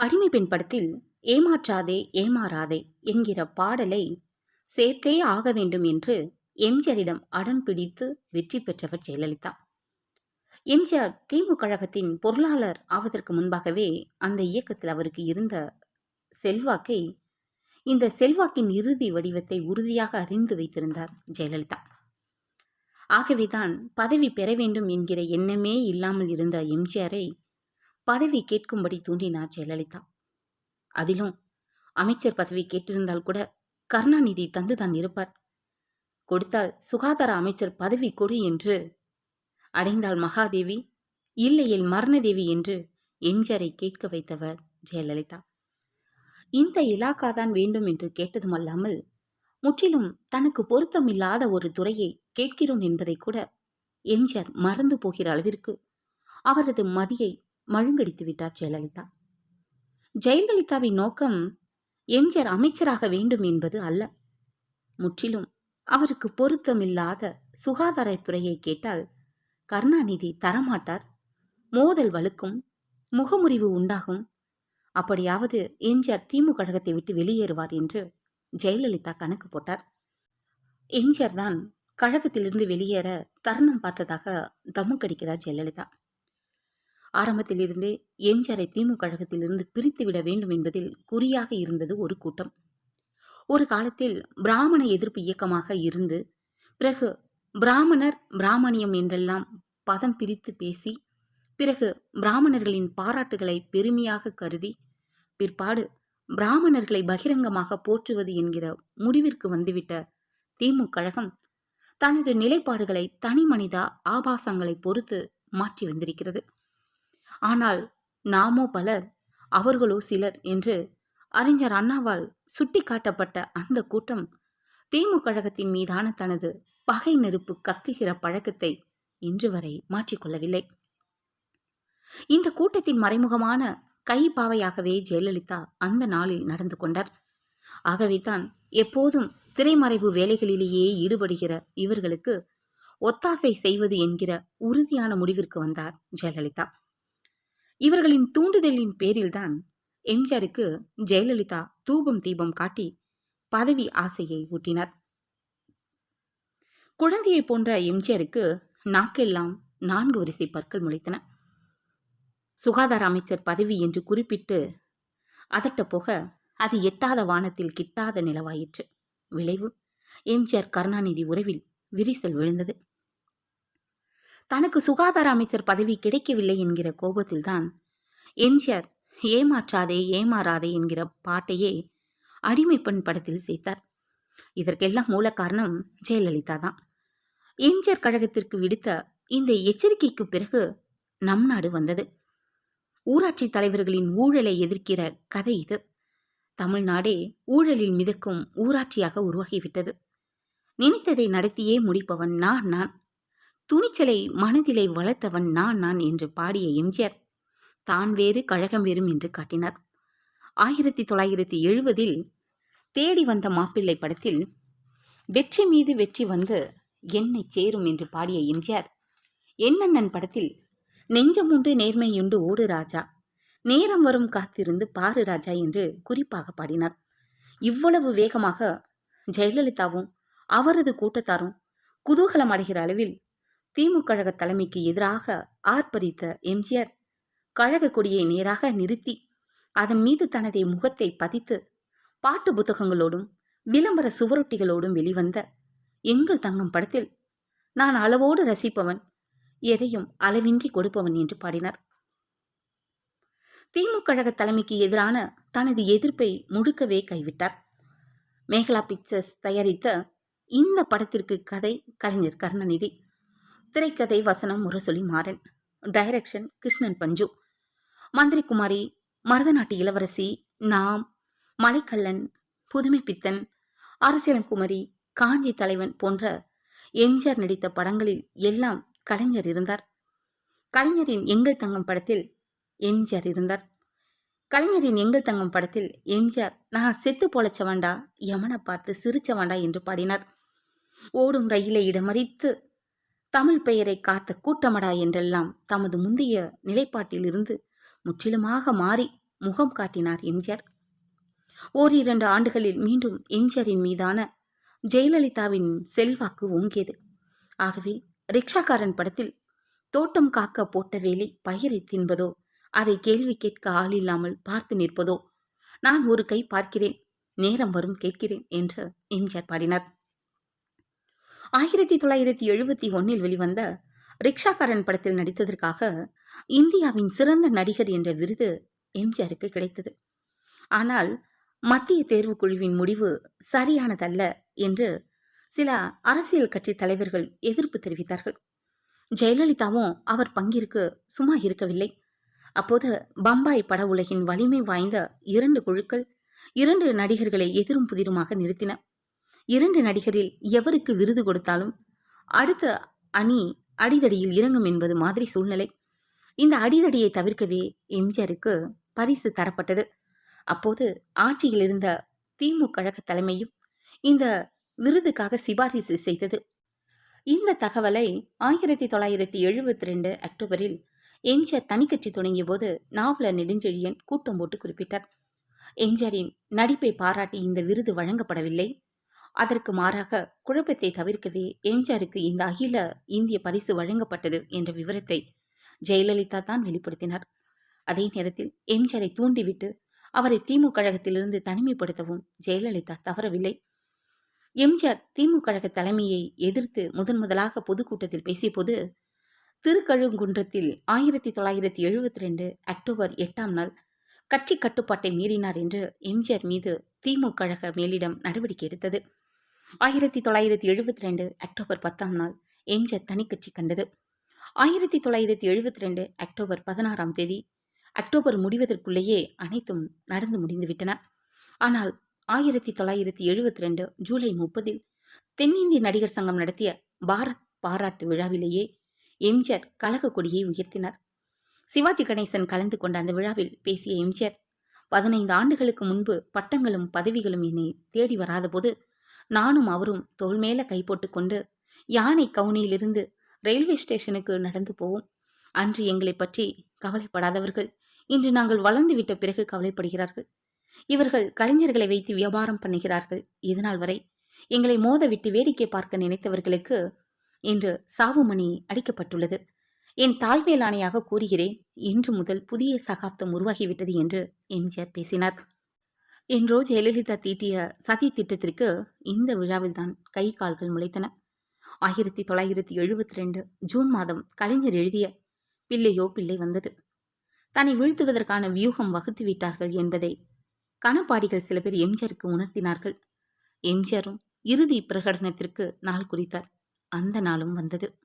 அடிமை பெண் படத்தில் ஏமாற்றாதே ஏமாறாதே என்கிற பாடலை சேர்த்தே ஆக வேண்டும் என்று எம்ஜிஆரிடம் அடம் பிடித்து வெற்றி பெற்றவர் ஜெயலலிதா. எம்ஜிஆர் திமுக கழகத்தின் பொருளாளர் ஆவதற்கு முன்பாகவே அந்த இயக்கத்தில் அவருக்கு இருந்த செல்வாக்கை இந்த செல்வாக்கின் இறுதி வடிவத்தை உறுதியாக அறிந்து வைத்திருந்தார் ஜெயலலிதா. ஆகவேதான் பதவி பெற வேண்டும் என்கிற எண்ணமே இல்லாமல் இருந்த எம்ஜிஆரை பதவி கேட்கும்படி தூண்டினார் ஜெயலலிதா. அதிலும் அமைச்சர் பதவி கேட்டிருந்தால் கூட கருணாநிதி தந்துதான் இருப்பார். கொடுத்தால் சுகாதார அமைச்சர் பதவி கொடு என்று அடைந்தால் மகாதேவி இல்லையில் மரணதேவி என்று எம்ஜரை கேட்க வைத்தவர் ஜெயலலிதா. இந்த இலாக்கா தான் வேண்டும் என்று கேட்டதும் அல்லாமல் முற்றிலும் தனக்கு பொருத்தமில்லாத ஒரு துறையை கேட்கிறோம் என்பதை கூட எம்ஜிஆர் மறந்து போகிற அளவிற்கு அவரது மதியை மழுங்கடித்து விட்டார் ஜெயலலிதா. ஜெயலலிதாவின் நோக்கம் எம்ஜிஆர் அமைச்சராக வேண்டும் என்பது அல்ல. முற்றிலும் அவருக்கு பொருத்தமில்லாத சுகாதாரத்துறையை கேட்டால் கருணாநிதி தரமாட்டார். மோதல் வலுக்கும் முகமுறிவு உண்டாகும். அப்படியாவது எம்ஜிஆர் திமுக கழகத்தை விட்டு வெளியேறுவார் என்று ஜெயலலிதா கணக்கு போட்டார். எம்ஜிஆர் தான் கழகத்திலிருந்து வெளியேற தருணம் பார்த்ததாக தமுக்கடிக்கிறார் ஜெயலலிதா. ஆரம்பத்திலிருந்தே எம்ஜிஆரை திமுக கழகத்திலிருந்து பிரித்துவிட வேண்டும் என்பதில் குறியாக இருந்தது ஒரு கூட்டம். ஒரு காலத்தில் பிராமண எதிர்ப்பு இயக்கமாக இருந்து பிறகு பிராமணர் பிராமணியம் என்றெல்லாம் பதம் பிரித்து பேசி பிறகு பிராமணர்களின் பாராட்டுகளை பெருமையாக கருதி பிற்பாடு பிராமணர்களை பகிரங்கமாக போற்றுவது என்கிற முடிவிற்கு வந்துவிட்ட திமுக கழகம் தனது நிலைப்பாடுகளை தனி மனிதா ஆபாசங்களை பொறுத்து மாற்றி வந்திருக்கிறது. ஆனால் நாமோ பலர் அவர்களோ சிலர் என்று அறிஞர் அண்ணாவால் சுட்டி காட்டப்பட்ட அந்த கூட்டம் திமுக கழகத்தின் மீதான தனது பகை நெருப்பு கத்துகிற பழக்கத்தை இன்று வரை மாற்றிக்கொள்ளவில்லை இந்த கூட்டத்தின் மறைமுகமான கைப்பாவையாகவே ஜெயலலிதா அந்த நாளில் நடந்து கொண்டார். ஆகவேதான் எப்போதும் திரைமறைவு வேலைகளிலேயே ஈடுபடுகிற இவர்களுக்கு ஒத்தாசை செய்வது என்கிற உறுதியான முடிவிற்கு வந்தார் ஜெயலலிதா. இவர்களின் தூண்டுதலின் பேரில்தான் எம்ஜிஆருக்கு ஜெயலலிதா தூபம் தீபம் காட்டி பதவி ஆசையை ஊட்டினார். குழந்தையை போன்ற எம்ஜிஆருக்கு நாக்கெல்லாம் நான்கு வரிசை பற்கள் முளைத்தன. சுகாதார அமைச்சர் பதவி என்று குறிப்பிட்டு அதட்ட போக அது எட்டாத வானத்தில் கிட்டாத நிலவாயிற்று. விளைவு. எம்ஜிஆர் கருணாநிதி உறவில் விரிசல் விழுந்தது. தனக்கு சுகாதார அமைச்சர் பதவி கிடைக்கவில்லை என்கிற கோபத்தில்தான் எம்ஜிஆர் ஏமாற்றாதே ஏமாறாதே என்கிற பாட்டையே அடிமை பெண் படத்தில் சேர்த்தார். இதற்கெல்லாம் மூல காரணம் ஜெயலலிதா தான் எம்ஜிஆர் கழகத்திற்கு விடுத்த இந்த எச்சரிக்கைக்கு பிறகு நம் நாடு வந்தது. ஊராட்சி தலைவர்களின் ஊழலை எதிர்க்கிற கதை இது. தமிழ்நாடே ஊழலில் மிதக்கும் ஊராட்சியாக உருவாகிவிட்டது. நினைத்ததை நடத்தியே முடிப்பவன் நான் நான். துணிச்சலை மனதிலை வளர்த்தவன் நான் நான் என்று பாடிய எம்ஜிஆர் தான் வேறு கழகம் வேறும் என்று காட்டினார். ஆயிரத்தி தொள்ளாயிரத்தி எழுபதில் தேடி வந்த மாப்பிள்ளை படத்தில் வெற்றி மீது வெற்றி வந்து என்னை சேரும் என்று பாடிய எம்ஜிஆர் என்னண்ணன் படத்தில் நெஞ்சமுண்டு நேர்மையுண்டு ஓடு ராஜா நேரம் வரும் காத்திருந்து பாரு ராஜா என்று குறிப்பாக பாடினார். இவ்வளவு வேகமாக ஜெயலலிதாவும் அவரது கூட்டத்தாரும் குதூகலம் அடைகிற அளவில் திமுக கழக தலைமைக்கு எதிராக ஆர்ப்பரித்த எம்ஜிஆர் கழக கொடியை நேராக நிறுத்தி அதன் மீது தனது முகத்தை பதித்து பாட்டு புத்தகங்களோடும் விளம்பர சுவரொட்டிகளோடும் வெளிவந்த எங்கள் தங்கம் படத்தில் நான் அளவோடு ரசிப்பவன் எதையும் அளவின்றி கொடுப்பவன் என்று பாடினார். திமுக கழக தலைமைக்கு எதிரான தனது எதிர்ப்பை முழுக்கவே கைவிட்டார். மேகலா பிக்சர்ஸ் தயாரித்த இந்த படத்திற்கு கதை கலைஞர் கருணாநிதி திரைக்கதை வசனம் முரசொலி மாறன். டைரக்ஷன் கிருஷ்ணன் பஞ்சு. மந்திரிக்குமாரி மருதநாட்டு இளவரசி நாம் மலைக்கல்லன் புதுமை பித்தன் அரசியலங்குமரி காஞ்சி தலைவன் போன்ற எம்ஜிஆர் நடித்த படங்களில் எல்லாம் கலைஞர் இருந்தார். கலைஞரின் எங்கள் தங்கம் படத்தில் எம்ஜிஆர் இருந்தார். கலைஞரின் எங்கள் தங்கம் படத்தில் எம்ஜிஆர் நான் செத்து பொழைச்சவண்டா யமனை பார்த்து சிரிச்சவண்டா என்று பாடினார். ஓடும் ரயிலை இடமறித்து தமிழ் பெயரை காத்த கூட்டமடா என்றெல்லாம் தமது முந்தைய நிலைப்பாட்டிலிருந்து முற்றிலுமாக மாறி முகம் காட்டினார் எம்ஜிஆர். ஓரிரண்டு ஆண்டுகளில் மீண்டும் எம்ஜிஆரின் மீதான ஜெயலலிதாவின் செல்வாக்கு ஓங்கியது. ஆகவே ரிக்ஷாக்காரன் படத்தில் தோட்டம் காக்க போட்ட வேலை பயிரை தின்பதோ அதை கேள்வி கேட்க ஆளில்லாமல் பார்த்து நிற்பதோ நான் ஒரு கை பார்க்கிறேன் நேரம் வரும் கேட்கிறேன் என்று எம்ஜிஆர் பாடினார். ஆயிரத்தி தொள்ளாயிரத்தி எழுபத்தி ஒன்னில் வெளிவந்த ரிக்ஷாக்காரன் படத்தில் நடித்ததற்காக இந்தியாவின் சிறந்த நடிகர் என்ற விருது எம்ஜிஆருக்கு கிடைத்தது. ஆனால் மத்திய தேர்வுக் குழுவின் முடிவு சரியானதல்ல என்று சில அரசியல் கட்சி தலைவர்கள் எதிர்ப்பு தெரிவித்தார்கள். ஜெயலலிதாவும் அவர் பங்கிற்கு சும்மா இருக்கவில்லை. அப்போது பம்பாய் பட உலகின் வலிமை வாய்ந்த இரண்டு குழுக்கள் இரண்டு நடிகர்களை எதிரும் புதிருமாக நிறுத்தின. இரண்டு நடிகரில் எவருக்கு விருது கொடுத்தாலும் அடுத்த அணி அடிதடியில் இறங்கும் என்பது மாதிரி சூழ்நிலை. இந்த அடிதடியை தவிர்க்கவே எம்ஜிஆருக்கு பரிசு தரப்பட்டது. அப்போது ஆட்சியில் இருந்த திமுக கழக தலைமையும் இந்த விருதுக்காக சிபாரிசு செய்தது. இந்த தகவலை ஆயிரத்தி தொள்ளாயிரத்தி எழுபத்தி ரெண்டு அக்டோபரில் எம்ஜிஆர் தனிக்கட்சி தொடங்கிய போது நாவலர் நெடுஞ்செழியன் கூட்டம் போட்டு குறிப்பிட்டார். எம்ஜிஆரின் நடிப்பை பாராட்டி இந்த விருது வழங்கப்படவில்லை. அதற்கு மாறாக குழப்பத்தை தவிர்க்கவே எம்ஜிஆருக்கு இந்த அகில இந்திய பரிசு வழங்கப்பட்டது என்ற விவரத்தை ஜெயலலிதா தான் வெளிப்படுத்தினார். அதே நேரத்தில் எம்ஜிஆரை தூண்டிவிட்டு அவரை திமுக கழகத்திலிருந்து தனிமைப்படுத்தவும் ஜெயலலிதா தவறவில்லை. எம்ஜிஆர் திமுக கழக தலைமையை எதிர்த்து முதன் முதலாக பொதுக்கூட்டத்தில் பேசியபோது திருக்கழுங்குன்றத்தில் ஆயிரத்தி தொள்ளாயிரத்தி எழுபத்தி ரெண்டு அக்டோபர் எட்டாம் நாள் கட்சி கட்டுப்பாட்டை மீறினார் என்று எம்ஜிஆர் மீது திமுக கழக மேலிடம் நடவடிக்கை எடுத்தது. ஆயிரத்தி தொள்ளாயிரத்தி எழுபத்தி ரெண்டு அக்டோபர் பத்தாம் நாள் எம்ஜிஆர் தனிக்கட்சி கண்டது. ஆயிரத்தி தொள்ளாயிரத்தி எழுபத்தி ரெண்டு அக்டோபர் பதினாறாம் தேதி அக்டோபர் முடிவதற்குள்ளேயே அனைத்தும் நடந்து முடிந்துவிட்டன. ஆனால் ஆயிரத்தி தொள்ளாயிரத்தி எழுபத்தி ரெண்டு ஜூலை முப்பதில் தென்னிந்திய நடிகர் சங்கம் நடத்திய பாரத் பாராட்டு விழாவிலேயே எம்ஜிஆர் கழக கொடியை உயர்த்தினார். சிவாஜி கணேசன் கலந்து கொண்ட அந்த விழாவில் பேசிய எம்ஜிஆர் பதினைந்து ஆண்டுகளுக்கு முன்பு பட்டங்களும் பதவிகளும் என்னை தேடி வராதபோது நானும் அவரும் தோல்மேல கை போட்டுக்கொண்டு யானை கவுனியிலிருந்து ரயில்வே ஸ்டேஷனுக்கு நடந்து போவோம். அன்று எங்களை பற்றி கவலைப்படாதவர்கள் இன்று நாங்கள் வளர்ந்து விட்ட பிறகு கவலைப்படுகிறார்கள். இவர்கள் கலைஞர்களை வைத்து வியாபாரம் பண்ணுகிறார்கள். இதனால் வரை எங்களை மோத விட்டு வேடிக்கை பார்க்க நினைத்தவர்களுக்கு இன்று சாவுமணி அடிக்கப்பட்டுள்ளது. என் தாய்மேல் ஆணையாக கூறுகிறேன் இன்று முதல் புதிய சகாப்தம் உருவாகிவிட்டது என்று எம்ஜிஆர் பேசினார். என்றோ ஜெயலலிதா தீட்டிய சதி திட்டத்திற்கு இந்த விழாவில்தான் கை கால்கள் முளைத்தன. ஆயிரத்தி தொள்ளாயிரத்தி எழுபத்தி ரெண்டு ஜூன் மாதம் கலைஞர் எழுதிய பிள்ளையோ பிள்ளை வந்தது. தன்னை வீழ்த்துவதற்கான வியூகம் வகுத்து விட்டார்கள் என்பதை கணப்பாடிகள் சில பேர் எம்ஜிஆருக்கு உணர்த்தினார்கள். எம்ஜிஆரும் இறுதி பிரகடனத்திற்கு நாள் குறித்தார். அந்த நாளும் வந்தது.